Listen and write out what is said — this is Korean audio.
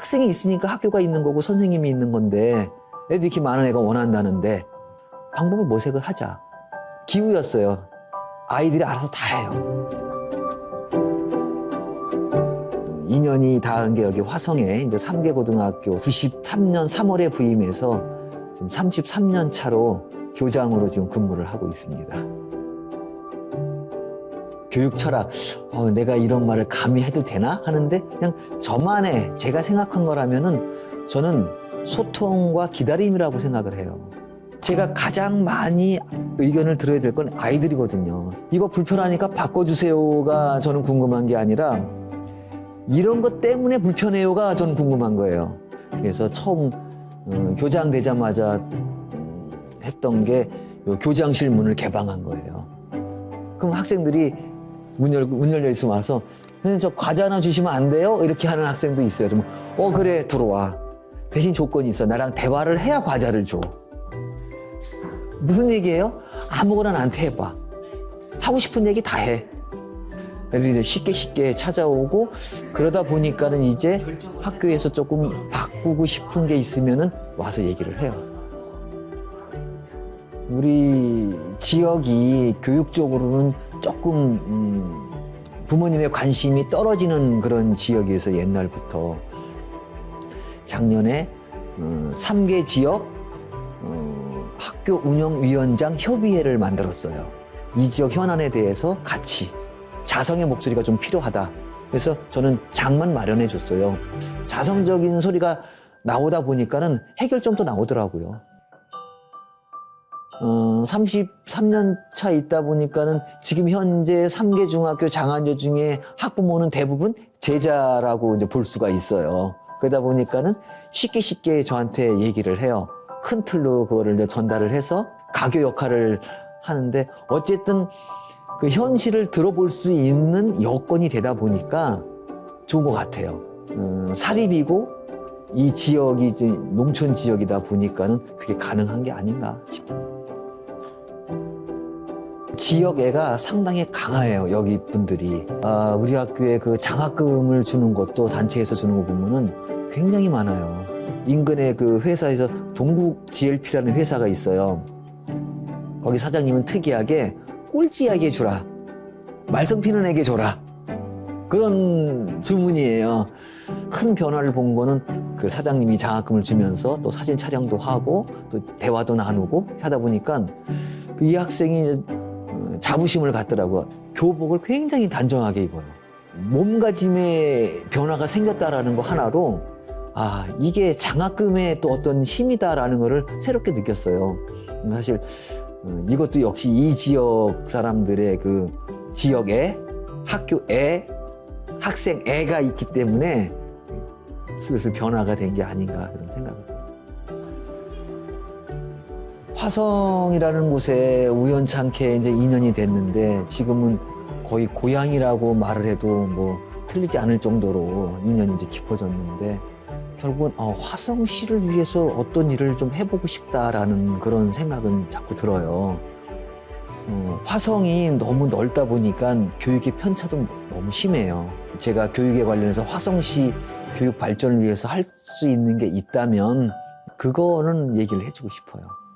학생이 있으니까 학교가 있는 거고 선생님이 있는 건데 애들 이렇게 많은 애가 원한다는데 방법을 모색을 하자. 기후였어요. 아이들이 알아서 다 해요. 2년이 닿은 게 여기 화성에 이제 3개 고등학교 93년 3월에 부임해서 지금 33년 차로 교장으로 지금 근무를 하고 있습니다. 교육 철학, 어, 내가 이런 말을 감히 해도 되나 하는데 그냥 저만의 제가 생각한 거라면은 저는 소통과 기다림이라고 생각을 해요. 제가 가장 많이 의견을 들어야 될 건 아이들이거든요. 이거 불편하니까 바꿔주세요가 저는 궁금한 게 아니라 이런 것 때문에 불편해요가 저는 궁금한 거예요. 그래서 처음 어, 교장 되자마자 음, 했던 게요 교장실 문을 개방한 거예요. 그럼 학생들이 문 열고 문 열려 있으면 와서 선생님 저 과자 하나 주시면 안 돼요? 이렇게 하는 학생도 있어요. 그러면 어 그래 들어와. 대신 조건이 있어. 나랑 대화를 해야 과자를 줘. 무슨 얘기예요? 아무거나 나한테 해봐. 하고 싶은 얘기 다 해. 애들이 이제 쉽게 쉽게 찾아오고 그러다 보니까는 이제 학교에서 조금 바꾸고 싶은 게 있으면은 와서 얘기를 해요. 우리 지역이 교육적으로는 조금 음, 부모님의 관심이 떨어지는 그런 지역이어서 옛날부터 작년에 어, 3개 지역 어, 학교 운영위원장 협의회를 만들었어요. 이 지역 현안에 대해서 같이 자성의 목소리가 좀 필요하다. 그래서 저는 장만 마련해 줬어요. 자성적인 소리가 나오다 보니까는 해결점도 나오더라고요. 어, 33년 차 있다 보니까는 지금 현재 3개 중학교 장안여 중에 학부모는 대부분 제자라고 이제 볼 수가 있어요. 그러다 보니까는 쉽게 쉽게 저한테 얘기를 해요. 큰 틀로 그거를 이제 전달을 해서 가교 역할을 하는데 어쨌든 그 현실을 들어볼 수 있는 여건이 되다 보니까 좋은 것 같아요. 음, 사립이고 이 지역이 이제 농촌 지역이다 보니까는 그게 가능한 게 아닌가 싶어요. 지역애가 상당히 강해요, 여기 분들이. 아, 우리 학교에 그 장학금을 주는 것도 단체에서 주는 거 보면은 굉장히 많아요. 인근의 그 회사에서 동국 GLP라는 회사가 있어요. 거기 사장님은 특이하게 꼴찌하게 주라. 말썽 피는 애게 줘라. 그런 주문이에요. 큰 변화를 본 거는 그 사장님이 장학금을 주면서 또 사진 촬영도 하고 또 대화도 나누고 하다 보니까 그이 학생이 자부심을 갖더라고요. 교복을 굉장히 단정하게 입어요. 몸가짐에 변화가 생겼다라는 거 하나로 아 이게 장학금의 또 어떤 힘이다라는 거를 새롭게 느꼈어요. 사실 어, 이것도 역시 이 지역 사람들의 그 지역에 학교에 학생애가 있기 때문에 슬슬 변화가 된 게 아닌가 그런 생각을. 화성이라는 곳에 우연찮게 이제 2년이 됐는데 지금은 거의 고향이라고 말을 해도 뭐 틀리지 않을 정도로 인연이 이제 깊어졌는데 결국은 어, 화성시를 위해서 어떤 일을 좀 해보고 싶다라는 그런 생각은 자꾸 들어요. 어, 화성이 너무 넓다 보니까 교육의 편차도 너무 심해요. 제가 교육에 관련해서 화성시 교육 발전을 위해서 할 수 있는 게 있다면 그거는 얘기를 해주고 싶어요.